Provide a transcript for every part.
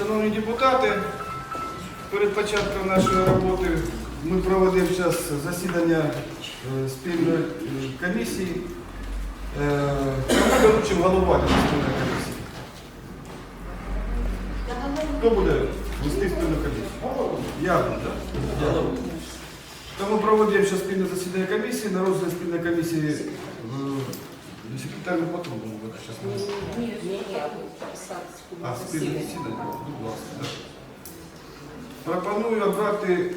Шановні депутати, перед початком нашої роботи ми проведемо зараз засідання е, спільної е, комісії. Е, Кому доручимо головувати спільної комісії? Хто буде вести спільну комісію? Я буду, так? Тому проводимо зараз спільне засідання комісії. На розгляд спільної комісії е, секретар не потрібно буде зараз. Ні, ні, ні, А, спільне засідання? Будь ласка. так. Пропоную обрати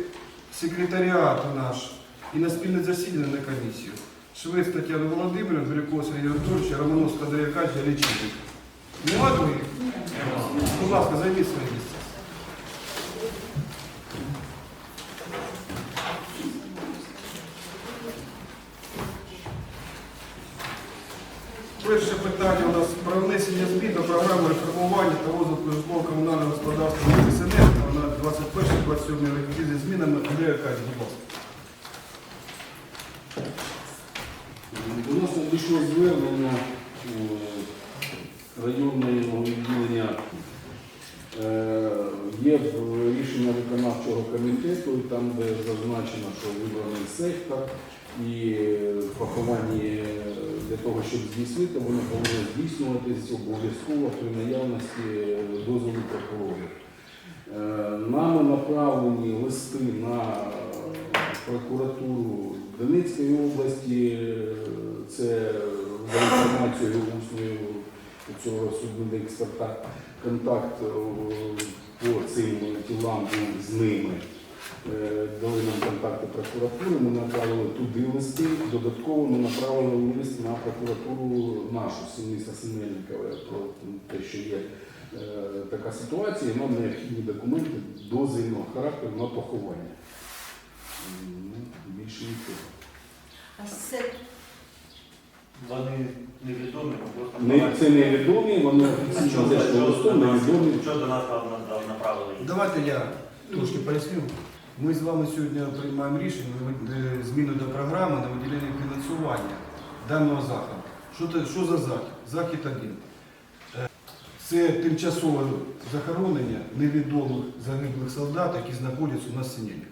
секретаріату наш і на спільне засідання на комісію. Швець Тетяну Володимирівну, Бірюкова Сергія Анатольовича, Романовська Дар'я Катя, Лічильник. Нема других? Будь ласка, займіть своє місце. Перше питання у нас про внесення змін до програми реформування та розвитку житлово-комунального господарства СНР на 21-27 роки зі змінами Андрія Аркадій, будь ласка. До нас надійшло звернення е, районного відділення. Е, Є рішення виконавчого комітету, там, де зазначено, що вибраний сектор і поховання е, для того, щоб здійснити, воно повинно здійснюватись обов'язково при наявності е, дозволу прокурорів. Е, Нами направлені листи на прокуратуру Донецької області. Е, Це за інформацією усною цього судмедексперта контакт е, по цим тілам з ними. Е, Дали нам контакти прокуратури, ми направили туди листи. Додатково ми направили лист на прокуратуру нашу міста Синельникове про те, що є е, така ситуація, і нам необхідні документи дозвільного характеру на поховання. Ну, більше нічого. А це Вони невідомі, просто Не, це невідомі, вони офіційно зайшли листом, невідомі. Що до нас направили? Давайте я трошки поясню. Ми з вами сьогодні приймаємо рішення е, зміну до програми на виділення фінансування даного заходу. Що, це- що за захід? Захід один. Е, Це тимчасове захоронення невідомих загиблих солдат, які знаходяться у нас в Синельниках.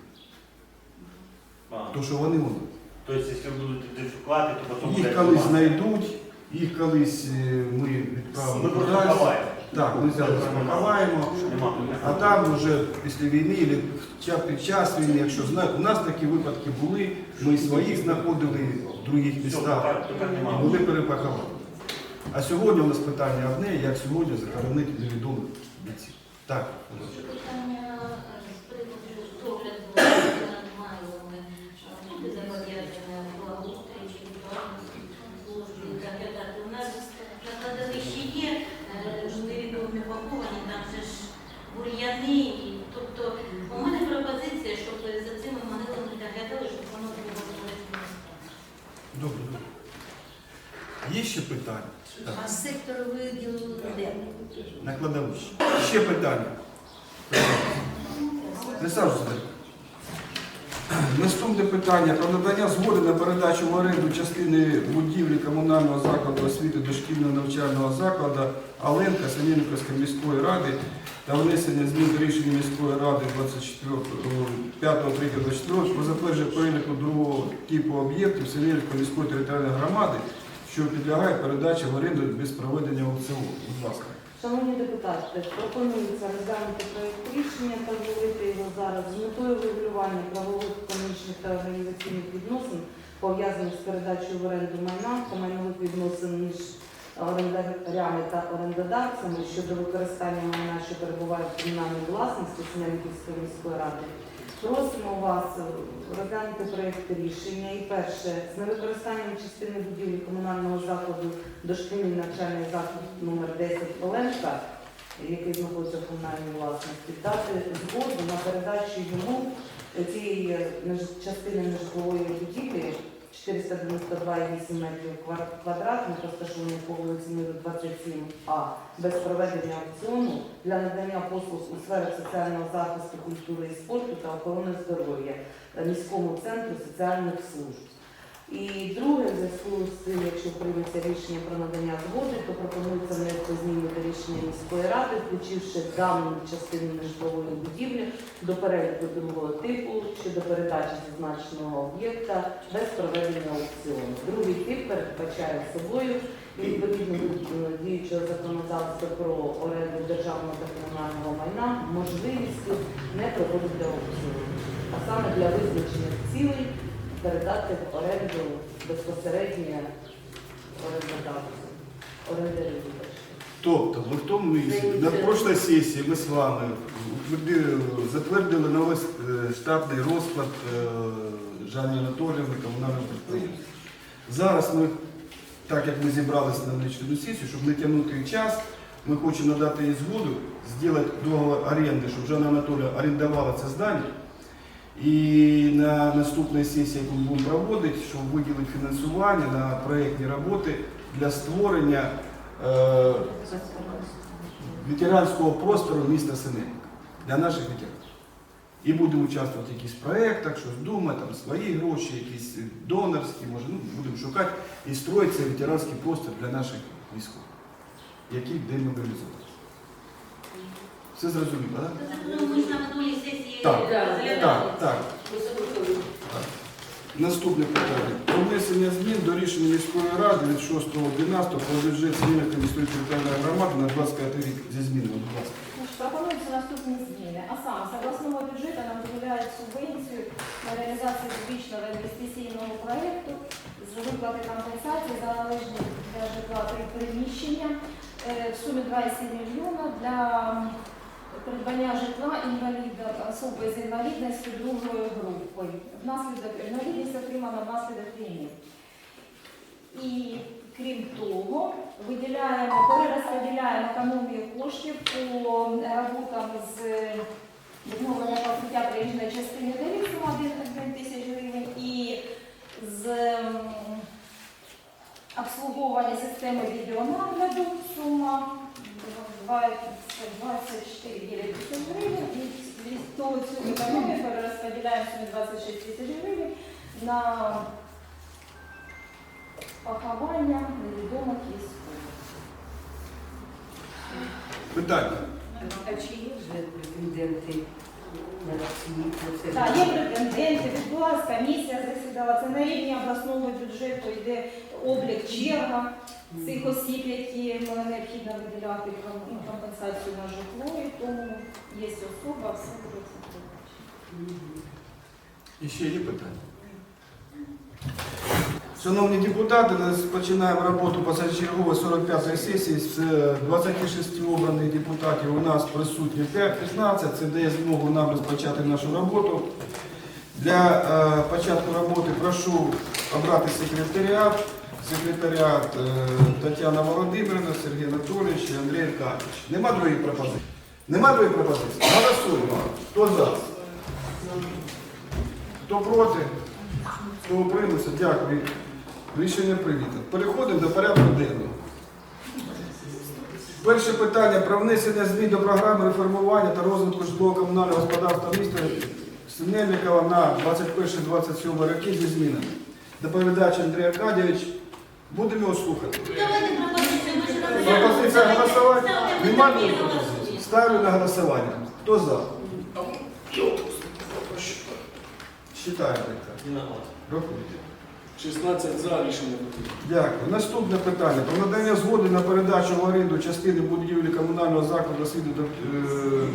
А, То, що вони вони. Тобто, якщо будуть ідентифікувати, то потім Їх колись знайдуть, їх колись е, ми Ми відправимо ховаємо. Так, ми зараз поховаємо. А там вже після війни, чи під час війни, якщо знають, у нас такі випадки були, ми своїх знаходили в других містах, вони перепаховані. А сьогодні у нас питання одне, як сьогодні захоронити невідомих бійців. Так, Ще питання е, з приводу догляду над майлами. Буде зобов'язане благоустрій чи відповідності службі доглядати. У нас на кладовищі є е, ж невідомі поховані, там же ж бур'яни. і- Тобто у мене пропозиція, щоб за цими могилами доглядали, щоб воно було в належному стані. добре. добре. Є ще питання? Так. а сектор виділили де? На кладовищі. Ще питання. Не задають. Наступне питання про надання згоди на передачу в оренду частини будівлі комунального закладу освіти дошкільного навчального закладу Аленка Санінківської міської ради та внесення змін до рішення міської ради 5.3.24 про затвердження переліку другого типу об'єктів Санінківської міської територіальної громади, що підлягає передачі в оренду без проведення аукціону. Будь ласка. Шановні депутати, пропонується розглянути проєкт рішення та зробити його зараз з метою врегулювання правових, економічних та організаційних відносин, пов'язаних з передачею в оренду майна та майнових відносин між орендарями та орендодавцями щодо використання майна, що перебуває в комунальній власності Сняльківської міської ради. Просимо вас е, розглянути проєкт рішення. І перше, з невикористанням частини будівлі комунального закладу дошкільний навчальний заклад номер 10 Оленка, який знаходиться в комунальній власності, дати згоду на передачу йому цієї е, частини нежитлової будівлі 492,8 метрів квадратних, розташованої по вулиці Миру 27А, без проведення аукціону для надання послуг у сферах соціального захисту, культури і спорту та охорони здоров'я та міському центру соціальних служб. І друге, в зв'язку з цим, якщо прийметься рішення про надання згоди, то пропонується внести зміни до рішення міської ради, включивши дану частину нежитлової будівлі до переліку другого типу щодо передачі зазначеного об'єкта без проведення аукціону. Другий тип передбачає собою відповідно до діючого законодавства про оренду державного та комунального майна можливістю не проводити аукціону, а саме для визначення цілей передати в оренду безпосередньо орендодавцю, орендарю. Тобто, ми в тому місці, на прошлій сесії ми з вами утвердили- затвердили новий е, штатний розклад е, Жанні Анатоліївни комунального підприємства. Зараз ми, так як ми зібралися на лічну сесію, щоб не тягнути час, ми хочемо надати їй згоду, зробити договор оренди, щоб Жанна Анатоліївна орендувала це здання. І на наступній сесії, яку ми будемо проводити, щоб виділити фінансування на проєктні роботи для створення е, ветеранського простору міста Синельник для наших ветеранів. І будемо участвувати в якихось проєктах, щось думати, там свої гроші, якісь донорські, може, ну, будемо шукати і строїти цей ветеранський простір для наших військових, які демобілізовані. Все зрозуміло, так? Ну, ми ж на минулій сесії Так. Так, так. Наступне питання. Про внесення змін до рішення міської ради від 6.12 про бюджет Змінської міської територіальної громади на 25 рік зі змінами. Будь ласка. Пропонуються наступні зміни. А саме, з обласного бюджету нам дозволяють субвенцію на реалізацію публічного інвестиційного проєкту з виплати компенсації за належні для житла при приміщення е, в сумі 2,7 мільйона для придбання житла інваліда особи з інвалідністю другої групи. Внаслідок інвалідність отримана внаслідок війни. І крім того, виділяємо, перерозподіляємо економію коштів по роботам з відновлення покриття проїжджої частини доріг сума 1 тисяч гривень і з обслуговування системи відеонагляду сума 24 тисяч гривень. І від того цю економію перерозподіляємо в 26 тисяч гривень на поховання невідомих військових. Питання. А чи є вже претенденти на ці? Так, є претенденти, відбулася комісія, засідала. Це на рівні обласного бюджету йде облік черга цих осіб, які необхідно виділяти ну, компенсацію на житло, і тому є особа, все буде це. І ще є питання. Шановні депутати, ми починаємо роботу позачергової 45-ї сесії. З е, 26 обраних депутатів у нас присутні 5-15. Це дає змогу нам розпочати нашу роботу. Для е, початку роботи прошу обрати секретаріат. Секретаріат е, Тетяна Володимирівна, Сергій Анатолійович і Андрій Аркадійович. Нема других пропозицій? Нема других пропозицій? Голосуємо. Хто за? Хто проти? Хто утримався? Дякую. Рішення прийнято. Переходимо до порядку денного. Перше питання про внесення змін до програми реформування та розвитку житлово-комунального господарства міста Синельникова на 21-27 роки зі змінами. Доповідач Андрій Аркадійович. Будемо його слухати. Давайте пропозицію, ми ж розглянули. Пропозиція голосувати? Ставте Немає питання, пропозиції? Ставлю на голосування. Хто за? Считаємо. Рахуйте. 16 за рішення прийнято. Дякую. Наступне питання. Про надання згоди на передачу в оренду частини будівлі комунального закладу освіти до е,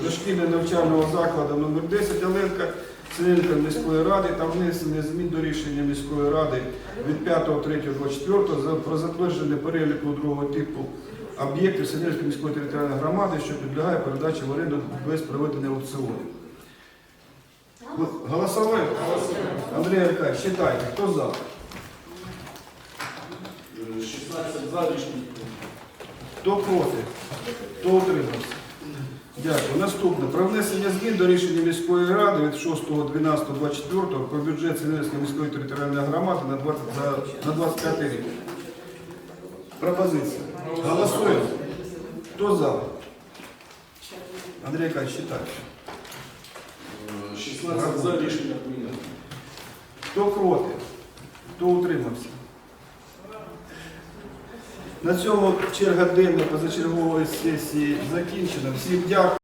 дошкільного навчального закладу номер 10 Оленка Синелька міської ради та внесення змін до рішення міської ради від 5.3.24 про затвердження переліку другого типу об'єктів Синельської міської територіальної громади, що підлягає передачі в оренду без проведення аукціонів. Голосовали? Андрій Аркадьович, читайте. Хто за? Е, 16 за рішення. Хто проти? Хто утримався? Дякую. Наступне. Про внесення змін до рішення міської ради від 6.12.24 про бюджет Синельської міської територіальної громади на 20 на 25 рік. Пропозиція. Голосуємо. Хто за? Андрій Яковлевич, читай. Е, 16 за рішення прийнято. Хто проти? Хто утримався? На цьому черга денна позачергової сесії закінчена. Всім дякую.